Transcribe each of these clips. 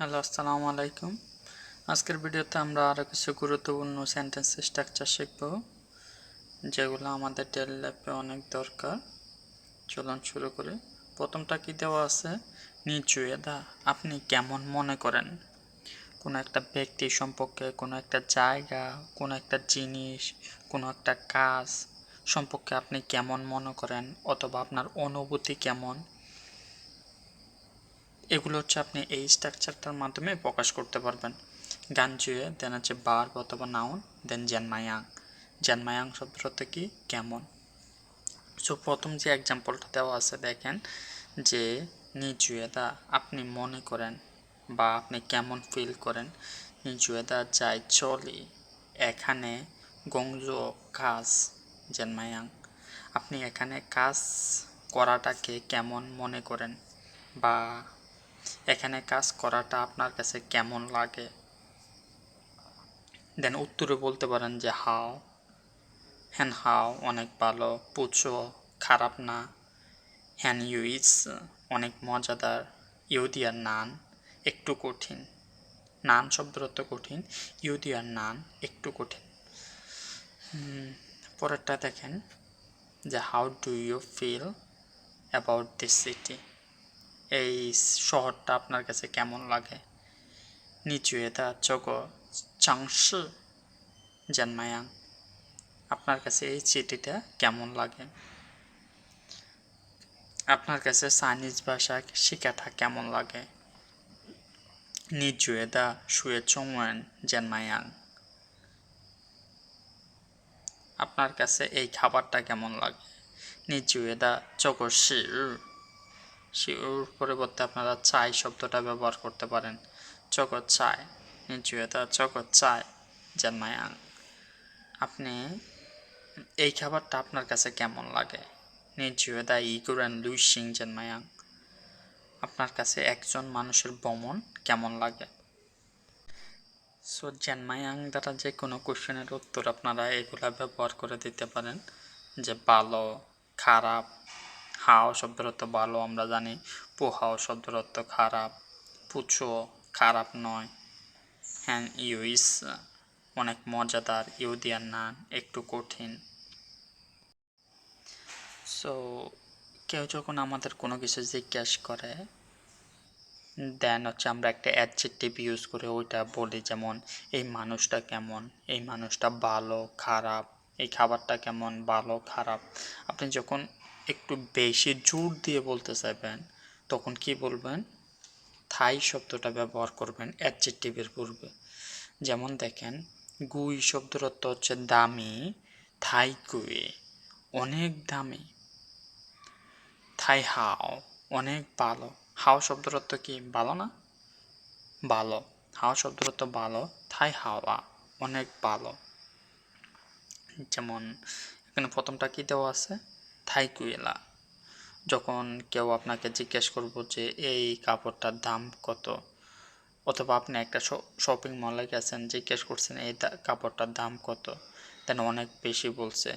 Hello, আসসালামু আলাইকুম। আজকের ভিডিওতে আমরা আরও কিছু গুরুত্বপূর্ণ সেন্টেন্স স্ট্রাকচার শিখব, যেগুলো আমাদের ডেলি লাইফে অনেক দরকার। চলুন শুরু করি। প্রথমটা কি দেওয়া আছে? নিচু দা আপনি কেমন মনে করেন? কোনো একটা ব্যক্তি সম্পর্কে, কোনো একটা জায়গা, কোনো একটা জিনিস, কোনো একটা কাজ সম্পর্কে আপনি কেমন মনে করেন? অথবা আপনার অনুভূতি কেমন? এগুলো হচ্ছে আপনি এই স্ট্রাকচারটার মাধ্যমে প্রকাশ করতে পারবেন। গান জুয়ে দেন হচ্ছে বার অথবা নাউন দেন জেনমায়াং। জেনমায়াং শব্দটা কি? কেমন। সো প্রথম যে এক্সাম্পলটা দেওয়া আছে, দেখেন যে নিজুয়েদা আপনি মনে করেন বা আপনি কেমন ফিল করেন। নিজুয়েদা যাই চলি, এখানে গংজ কাজ, জেনমায়াং। আপনি এখানে কাজ করাটাকে কেমন মনে করেন বা এখানে কাজ করাটা আপনার কাছে কেমন লাগে? দেন উত্তরে বলতে পারেন যে, হাও। হ্যান হাও, অনেক ভালো। পুচো। খারাপ না। হ্যান ইউইস অনেক মজাদার। ইউদিয়ার নান। একটু কঠিন। নান শব্দের অর্থ কঠিন। ইউদিয়ার নান। একটু কঠিন। পরেরটা দেখেন যে how do you feel about this city এই শহরটা আপনার কাছে কেমন লাগে 你觉得这个城市怎么样 আপনার কাছে এই চিঠিটা কেমন লাগে আপনার কাছে চাইনিজ ভাষা শেখাটা কেমন লাগে 你觉得学中文怎么样 আপনার কাছে এই খাবারটা কেমন লাগে 你觉得 শিওর পরিবর্তে আপনারা চাই শব্দটা ব্যবহার করতে পারেন। চক চাই, নিচুয়েতা চক চায় জামায়াং আপনি এই খাবারটা আপনার কাছে কেমন লাগে? নিচুয়েদা ইকুরান লুইসিং জামায়াং আপনার কাছে একজন মানুষের ভ্রমণ কেমন লাগে? সো, জানমায়াং দ্বারা যে কোনো কোশ্চেনের উত্তর আপনারা এগুলা ব্যবহার করে দিতে পারেন। যে ভালো, খারাপ হাও শব্দের অর্থ ভালো, আমরা জানি পোহাও শব্দের অর্থ খারাপ, পুছো খারাপ নয়। হ্যান ইউইস, অনেক মজাদার ইউদিয়ার নান, একটু কঠিন। সো কেউ যখন আমাদের কোনো কিছু জিজ্ঞেস করে, দেন হচ্ছে আমরা একটা অ্যাডজেক্টিভ ইউজ করে ওইটা বলি, যেমন, এই মানুষটা কেমন? এই মানুষটা ভালো, খারাপ? এই খাবারটা কেমন? ভালো, খারাপ? আপনি যখন একটু বেশি জোর দিয়ে বলতে চাইবেন, তখন কি বলবেন? থাই শব্দটা ব্যবহার করবেন অ্যাডজেক্টিভের পূর্বে। যেমন দেখেন, গুই শব্দের অর্থ হচ্ছে দামি, থাই গুই, অনেক দামি। থাই হাও, অনেক ভালো। হাও শব্দের অর্থ কি? ভালো না? ভালো। হাও শব্দের অর্থ ভালো। থাই হাওয়া, অনেক ভালো। যেমন, এখানে প্রথমটা কি দেওয়া আছে? থাইকুয়েলা যখন কেউ আপনাকে জিজ্ঞেস করব যে, এই কাপড়টার দাম কত? অথবা আপনি একটা শপিং মলে গেছেন, জিজ্ঞেস করছেন, এই কাপড়টার দাম কত? দেন অনেক বেশি বলছে।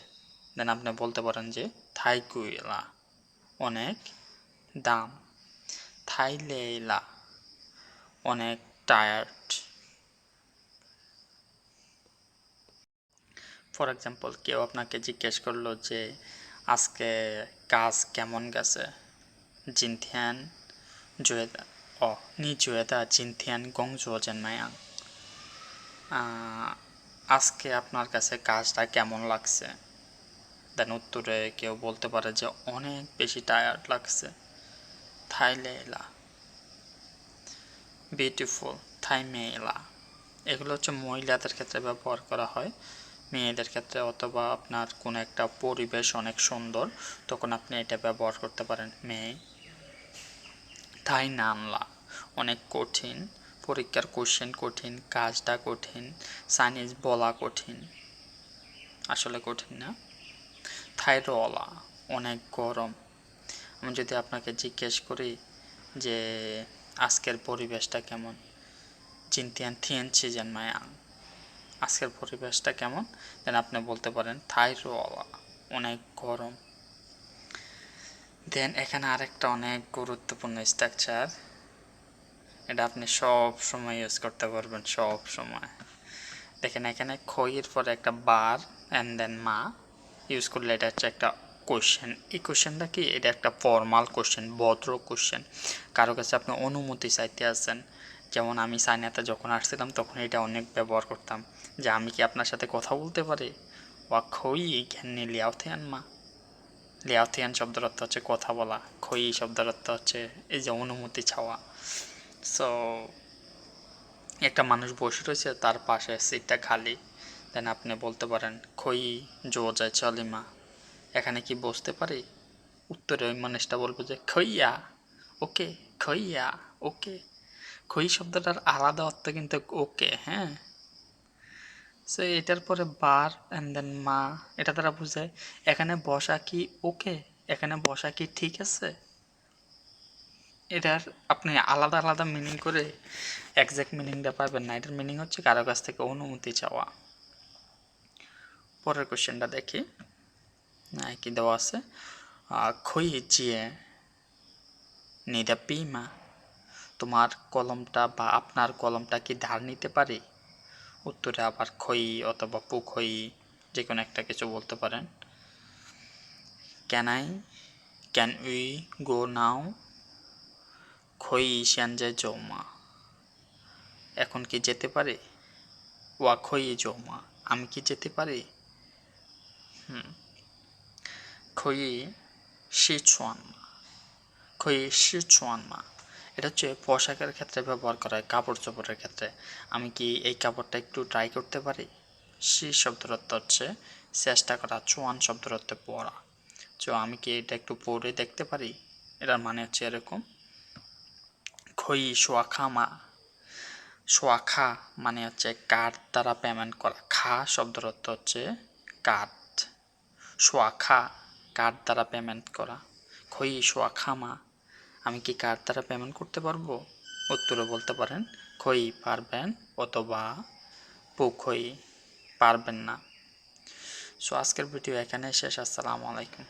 দেন আপনি বলতে পারেন যে থাইকুয়েলা অনেক দাম। থাইলেলা অনেক টায়ার্ড ফর এক্সাম্পল কেউ আপনাকে জিজ্ঞেস করল যে আজকে কাজ কেমন গেছে? জিনথিয়ান জুয়েদা, ও, নি জুয়েদা, জিনথিয়ান গং জুয়েন মায়াং আজকে আপনার কাছে কাজটা কেমন লাগছে? দেন উত্তরে কেউ বলতে পারে যে অনেক বেশি টায়ার্ড লাগছে। থাইলেলা বিউটিফুল থাই মেলা এগুলো হচ্ছে মহিলাদের ক্ষেত্রে ব্যবহার করা হয়। মেয়েদের ক্ষেত্রে অথবা আপনার কোনো একটা পরিবেশ অনেক সুন্দর, তখন আপনি এটা ব্যবহার করতে পারেন। মেয়ে, তাই নানলা অনেক কঠিন, পরীক্ষার কোশ্চেন কঠিন, কাজটা কঠিন সাইনিজ বলা কঠিন। আসলে কঠিন না। থাইরলা অনেক গরম। আমি যদি আপনাকে জিজ্ঞেস করি যে, আজকের পরিবেশটা কেমন? চিন্তিয়ান থিয়েন চিজেন মায়াং। আজকের পরিবেশটা কেমন? দেন আপনি বলতে পারেন থাইরোয়ালা অনেক গরম। দেন এখানে আরেকটা অনেক গুরুত্বপূর্ণ স্ট্রাকচার এটা আপনি সব সময় ইউজ করতে পারবেন, সব সময়। দেখেন এখানে খইয়ের পরে একটা বার অ্যান্ড দেন মা ইউজ করলে এটা হচ্ছে একটা কোশ্চেন এই কোশ্চেনটা কি? এটা একটা ফর্মাল কোশ্চেন ভদ্র কোশ্চেন কারও কাছে আপনি অনুমতি চাইতে আছেন, যেমন আমি চাইনাতে যখন আসছিলাম, তখন এটা অনেক ব্যবহার করতাম। যে আমি কি আপনার সাথে কথা বলতে পারি? ওয়া খই জ্ঞানী লিয়াওথিয়ান মা। লিয়াওথিয়ান শব্দের অর্থ হচ্ছে কথা বলা। খই শব্দের অর্থ হচ্ছে এই যে অনুমতি চাওয়া সো একটা মানুষ বসে রয়েছে, তার পাশে সিটটা খালি। দেন আপনি বলতে পারেন খই জো যায় চলিমা এখানে কি বসতে পারি? উত্তরে ওই মানুষটা বলবে যে খইয়া ওকে খইয়া ওকে। খই শব্দটার আলাদা অর্থ কিন্তু ওকে হ্যাঁ? সো এটার পরে বার অ্যান্ড দেন মা, এটা তারা বুঝায়, এখানে বসা কি ওকে, এখানে বসা কি ঠিক আছে? এটার আপনি আলাদা আলাদা মিনিং করে একজ্যাক্ট মিনিংটা পাবেন না। এটার মিনিং হচ্ছে কারও কাছ থেকে অনুমতি চাওয়া। পরের কোশ্চেনটা দেখি। না কি দেওয়া আছে। খই চিয়ে নিদা পিমা, তোমার কলমটা বা আপনার কলমটা কি ধার নিতে পারি? উত্তরে আবার খই অথবা পুখই যে কোনো একটা কিছু বলতে পারেন। Can I can we go now খই শ্যানজে জৌমা। এখন কি যেতে পারে? ওয়া খই, জৌমা। আমি কি যেতে পারি? হুম। খই শিচুয়ান খই শিচুয়ান মা। এটা হচ্ছে পোশাকের ক্ষেত্রে ব্যবহার করা হয় কাপড় চোপড়ের ক্ষেত্রে। আমি কি এই কাপড়টা একটু ট্রাই করতে পারি? শি শব্দের অর্থ হচ্ছে চেষ্টা করা, চোয়ান শব্দের অর্থে পড়া। তো আমি কি এটা একটু পরে দেখতে পারি? এটার মানে হচ্ছে এরকম। খই সোয়াখা মা সোয়াখা মানে হচ্ছে কার্ড দ্বারা পেমেন্ট করা। খা শব্দের অর্থ হচ্ছে কার্ড সোয়াখা কার্ড দ্বারা পেমেন্ট করা। খই সোয়াখা মা আমি কি কার্ড দ্বারা পেমেন্ট করতে পারব? উত্তরে বলতে পারেন, খই পারবেন অথবা পুখই পারবেন না। সো আজকের ভিডিও এখানে শেষ। আসসালামু আলাইকুম।